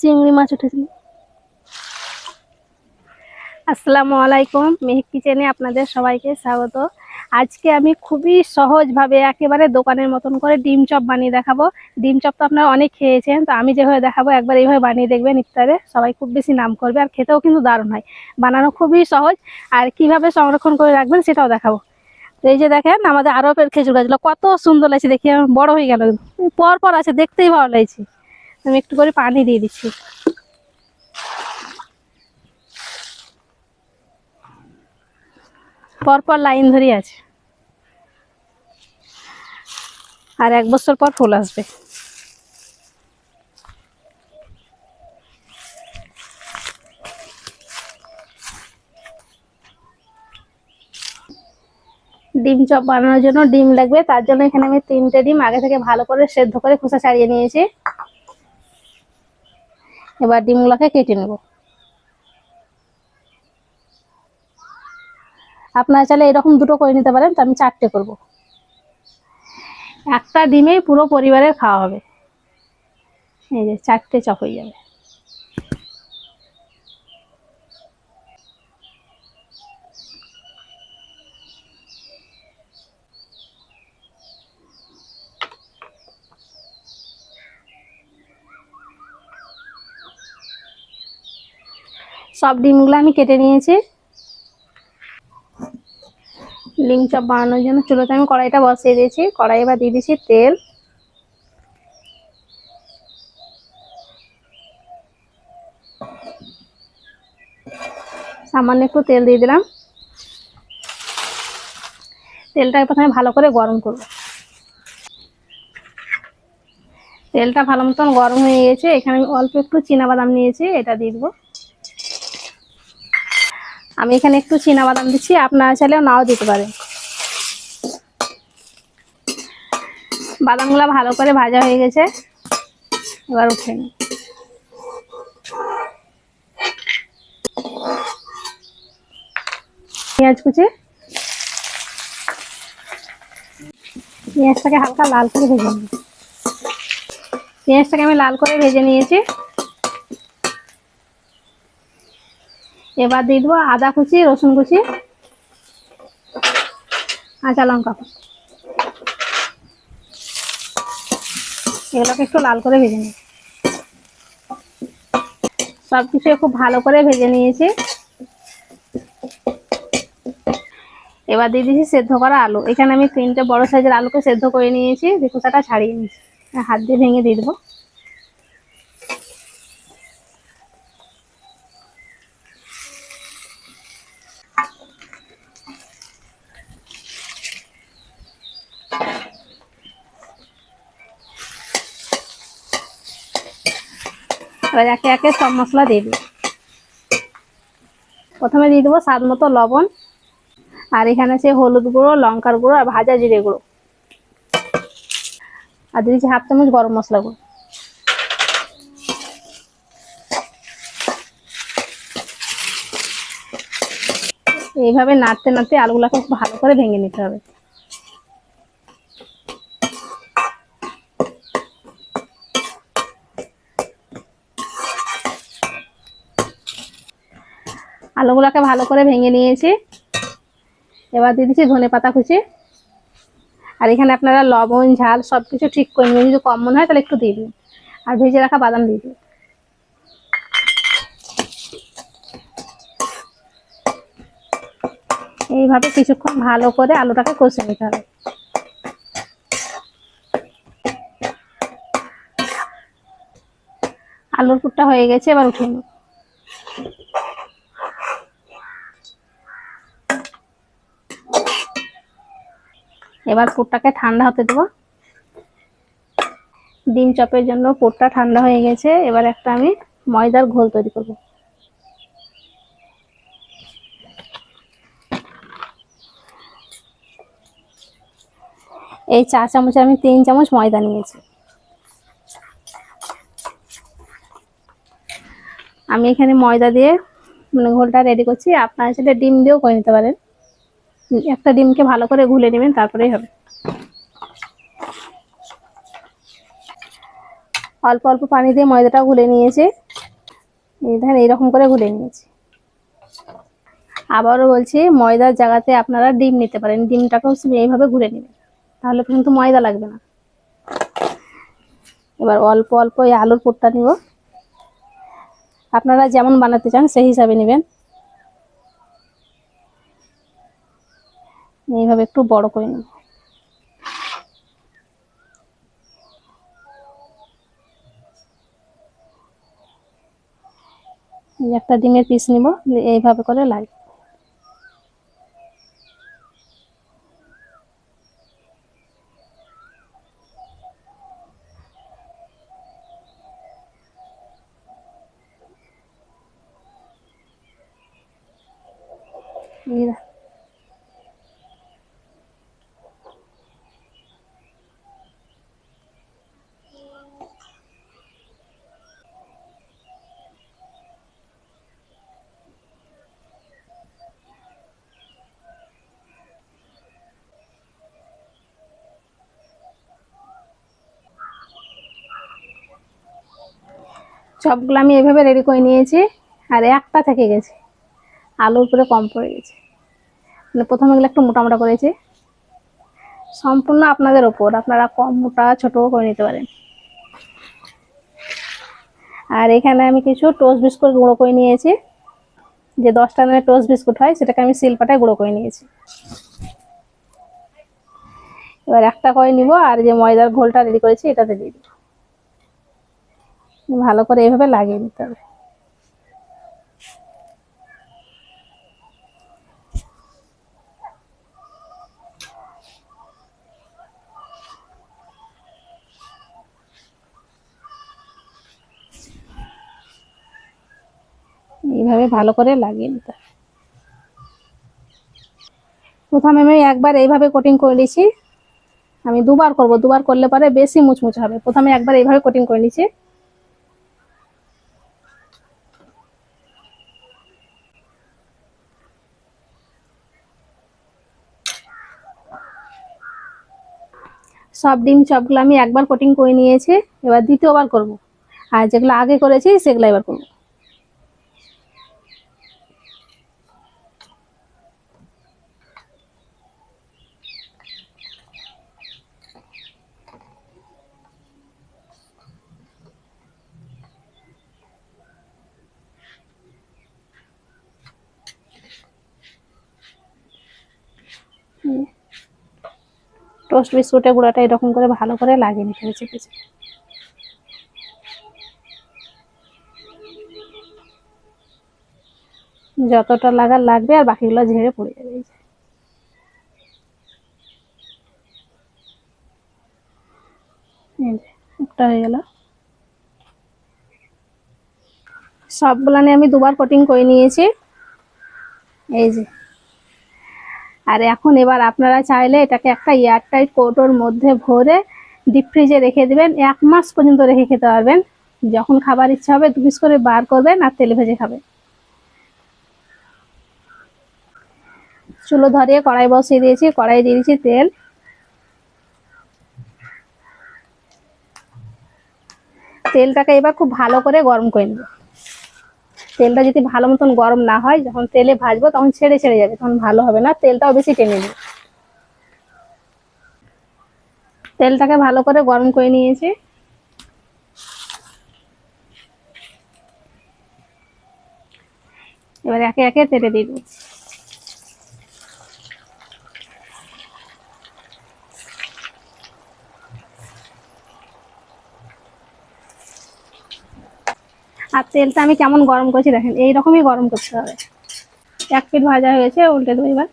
চিংড়ি মাছ উঠেছিল আসসালামু আলাইকুম মেহেক কিচেনে আপনাদের সবাইকে স্বাগত। আজকে আমি খুবই সহজভাবে একেবারে দোকানের মতন করে ডিম চপ বানিয়ে দেখাবো। ডিম চপ তো আপনারা অনেক খেয়েছেন, তো আমি যেভাবে দেখাবো একবার এইভাবে বানিয়ে দেখবেন ইফতারে। সবাই খুব বেশি নাম করবে আর খেতেও কিন্তু দারুণ হয়। বানানো খুবই সহজ। আর কীভাবে সংরক্ষণ করে রাখবেন সেটাও দেখাবো। এই যে দেখেন, আমাদের আরও খেজুর গাছগুলো, কত সুন্দর লাগছে দেখি বড় হয়ে গেল। পর পর আছে, দেখতেই ভালো লাগছে। আমি একটু করে পানি দিয়ে দিচ্ছি। পরপর লাইন ধরে আছে। আর এক বছর পর ফুল আসবে। ডিম চপ বানানোর জন্য ডিম লাগবে, তার জন্য এখানে আমি তিনটে ডিম আগে থেকে ভালো করে সেদ্ধ করে খোসা ছাড়িয়ে নিয়েছি। এবার ডিমগুলোকে কেটে নেব। আপনারা চাইলে এরকম দুটো করে নিতে পারেন, তো আমি চারটে করব। একটা ডিমেই পুরো পরিবারের খাওয়া হবে। এই যে চারটে চপ হয়ে যাবে। সব ডিমগুলো আমি কেটে নিয়েছি। ডিম চপ বানানোর জন্য চুলোতে আমি কড়াইটা বসিয়ে দিয়েছি। কড়াই এবার দিয়ে দিয়েছি তেল। সামান্য একটু তেল দিয়ে দিলাম। তেলটাকে প্রথমে ভালো করে গরম করব। তেলটা ভালো মতন গরম হয়ে গেছে। এখানে আমি অল্প একটু বাদাম নিয়েছি, এটা দিয়ে দেবো। আমি এখানে একটু বাদাম দিচ্ছি, আপনারা চাইলেও নাও দিতে পারেন। বাদামগুলো ভালো করে ভাজা হয়ে গেছে। এবার উঠে নিই পেঁয়াজ কুচি। পেঁয়াজটাকে হালকা লাল করে ভেজে নিই পেঁয়াজটাকে আমি লাল করে ভেজে নিয়েছি। এবার দিয়ে দেবো আদা কুচি, রসুন কুচি, কাঁচা লঙ্কা কুচি। এগুলোকে একটু লাল করে ভেজে নিই। সব কিছু খুব ভালো করে ভেজে নিয়েছি। এবার দিয়ে দিয়েছি সেদ্ধ করা আলু। এখানে আমি তিনটে বড় সাইজের আলুকে সেদ্ধ করে নিয়েছি। খোসাটা ছাড়িয়ে নিয়েছি। হাত দিয়ে ভেঙে দিয়ে দেবো। এবার একে একে সব মশলা দিই প্রথমে দিয়ে দেবো স্বাদ মতো লবণ, আর এখানে আছে হলুদ গুঁড়ো, লঙ্কার গুঁড়ো, আর ভাজা জিরে গুঁড়ো। আর দিয়েছি হাফ চামচ গরম মশলা গুঁড়ো। এইভাবে নাড়তে নাড়তে আলুগুলোকে ভালো করে ভেঙে নিতে হবে। আলুগুলোকে ভালো করে ভেঙে নিয়েছি। এবার দিয়ে দিচ্ছি ধনে পাতা কুচি। আর এখানে আপনারা লবণ, ঝাল সব কিছু ঠিক করে নেবেন। যদি কম মনে হয় তাহলে একটু দিয়ে দিন। আর ভেজে রাখা বাদাম দিয়ে দিন। এইভাবে কিছুক্ষণ ভালো করে আলুটাকে কষে নিতে হবে। আলুর পুরটা হয়ে গেছে, এবার উঠিয়ে নেব। এবার পুরটাকে ঠান্ডা হতে দেবো। ডিম চপের জন্য পুরটা ঠান্ডা হয়ে গেছে, এবার একটা আমি ময়দার ঘোল তৈরি করব। এই চা চামচে আমি তিন চামচ ময়দা নিয়েছি। আমি এখানে ময়দা দিয়ে মানে ঘোলটা রেডি করছি, আপনারা সেটা ডিম দিয়েও করে নিতে পারেন। একটা ডিমকে ভালো করে গুলে নেবেন, তারপরেই হবে। অল্প অল্প পানি দিয়ে ময়দাটা গুলে নিয়েছি। এই এইরকম করে গুলে নিয়েছি। আবারও বলছি, ময়দার জায়গাতে আপনারা ডিম নিতে পারেন। ডিমটাকেও এইভাবে ঘুরে নেবেন। তাহলে কিন্তু ময়দা লাগবে না। এবার অল্প অল্প এই আলুর পুরটা নিব। আপনারা যেমন বানাতে চান, সেই হিসাবে নেবেন। এইভাবে একটু বড় করে নেব একটা ডিমের পিস নিব এইভাবে করে লাগবে এই সবগুলো আমি এভাবে রেডি করে নিয়েছি, আর একটা থেকে গেছে। আলুর উপরে কম পড়ে গেছে। মানে প্রথমে এগুলো একটু মোটা মোটা করেছি। সম্পূর্ণ আপনাদের ওপর, আপনারা কম মোটা, ছোটও করে নিতে পারেন। আর এখানে আমি কিছু টোস্ট বিস্কুট গুঁড়ো করে নিয়েছি। যে দশটা দামের টোস্ট বিস্কুট হয়, সেটাকে আমি শিলপাটায় গুঁড়ো করে নিয়েছি। এবার একটা করে নিব, আর যে ময়দার ঘোলটা রেডি করেছি, এটাতে দিয়ে দিব। ভালো করে এইভাবে লাগিয়ে নিতে হবে। এইভাবে ভালো করে লাগিয়ে নিতে হবে। প্রথমে আমি একবার এইভাবে কোটিং করে নিয়েছি। আমি দুবার করব, দুবার করলে পরে বেশি মুচমুচে হবে। প্রথমে একবার এইভাবে কোটিং করে নিয়েছি। সব ডিম চপগুলো আমি একবার কোটিং করে নিয়েছি, এবার দ্বিতীয়বার করব। আর যেগুলো আগে করেছি, সেগুলো এবার করব। টোস্ট বিস্কুটের গুঁড়াটা এরকম করে ভালো করে লাগিয়ে নিতে চেপে চেপে। যতটা লাগার লাগবে আর বাকিগুলো ঝেড়ে পড়ে যাবে এই যে। একটা হয়ে আমি দুবার কোটিং করে নিয়েছি এই যে আর এখন এবার আপনারা চাইলে এটাকে একটা এয়ারটাইট কৌটোর মধ্যে ভরে ডিপ ফ্রিজে রেখে দেবেন। এক মাস পর্যন্ত রেখে খেতে পারবেন। যখন খাবার ইচ্ছা হবে, দু পিস করে বার করবেন আর তেলে ভেজে খাবেন। চুলো ধরিয়ে কড়াই বসিয়ে দিয়েছি। কড়াই দিয়ে দিয়েছি তেল। তেলটাকে এবার খুব ভালো করে গরম করে নেব। তেলটা যদি ভালো মতন গরম না হয়, যখন তেলে ভাজবো তখন ছেড়ে ছেড়ে যাবে, তখন ভালো হবে না, তেলটাও বেশি টেনে নেবে। তেলটাকে ভালো করে গরম করে নিয়েছি। এবার একে একে তেলে দিয়ে দেবো আর তেলটা আমি কেমন গরম করছি দেখেন, এইরকমই গরম করতে হবে। এক পিঠ ভাজা হয়েছে, উল্টে দেবো এবার।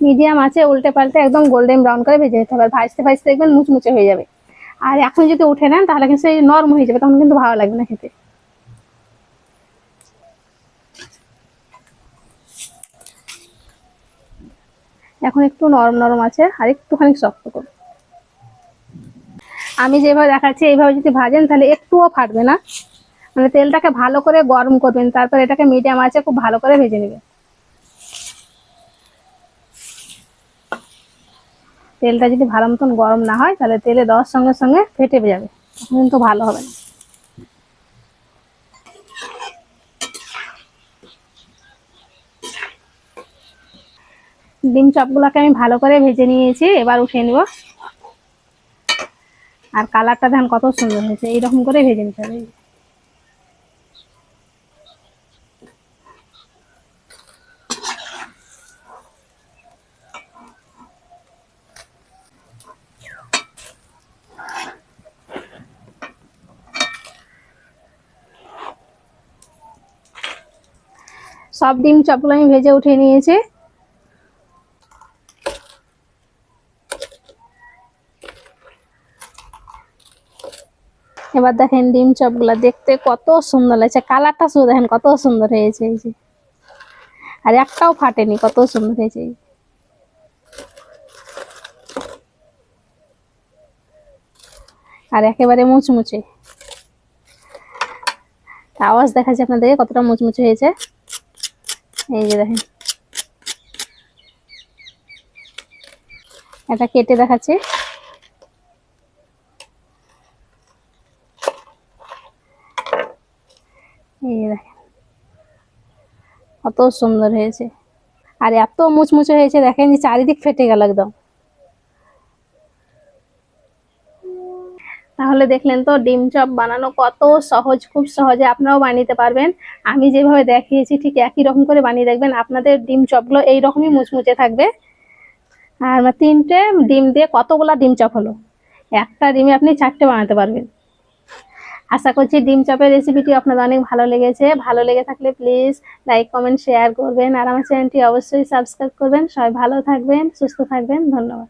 মিডিয়াম আছে, উল্টে পাল্টে একদম গোল্ডেন ব্রাউন করে ভেজে যেতে হবে। ভাজতে ভাজতে দেখবেন মুচমুচে হয়ে যাবে। আর এখন যদি উঠে নেন, তাহলে কিন্তু সেই নরম হয়ে যাবে, তখন কিন্তু ভালো লাগবে না খেতে। এখন একটু নরম নরম আছে, আর একটুখানি শক্ত করুন আমি যেভাবে দেখাচ্ছি, এইভাবে যদি ভাজেন তাহলে একটুও ফাটবে না। মানে তেলটাকে ভালো করে গরম করবেন, তারপর এটাকে মিডিয়াম আছে খুব ভালো করে ভেজে নেবেন। তেলটা যদি ভালো মতন গরম না হয়, তাহলে তেলে দেওয়ার সঙ্গে সঙ্গে ফেটে যাবে। কিন্তু ভালো হবে না। ডিম চপগুলোকে আমি ভালো করে ভেজে নিয়েছি, এবার উঠিয়ে নিব। আর কালারটা ধান কত সুন্দর হয়েছে, এইরকম করে ভেজে নিতে হবে। সব ডিম চপগুলো আমি ভেজে উঠিয়ে নিয়েছি। এবার দেখেন ডিম চপগুলা দেখতে কত সুন্দর লাগছে। কালারটা শুধু দেখেন কত সুন্দর হয়েছে, এই যে। আর একটাও ফাটেনি, কত সুন্দর হয়েছে। আর একেবারে মুচমুচে। আওয়াজ দেখাচ্ছে আপনাদের কতটা মুচমুচে হয়েছে। এই যে দেখেন। এটা কেটে দেখাচ্ছি এই যে দেখেন কত সুন্দর হয়েছে। আর এত মুচমুচে হয়েছে, দেখেন যে চারিদিক ফেটে গেল একদম। তাহলে দেখলেন তো ডিম চপ বানানো কত সহজ, খুব সহজে আপনারাও বানিয়ে পারবেন। আমি যেভাবে দেখিয়েছি, ঠিক একই রকম করে বানিয়ে দেখবেন, আপনাদের ডিম চপগুলো এই রকমই মুচমুচে থাকবে। আর তিনটে ডিম দিয়ে কতগুলা ডিম চপ হলো? একটা ডিমে আপনি চারটে বানাতে পারবেন। আশা করছি ডিম চপের রেসিপিটি আপনাদের অনেক ভালো লেগেছে। ভালো লেগে থাকলে প্লিজ লাইক কমেন্ট শেয়ার করবেন। আর আমার চ্যানেলটি অবশ্যই সাবস্ক্রাইব করবেন। সবাই ভালো থাকবেন, সুস্থ থাকবেন। ধন্যবাদ।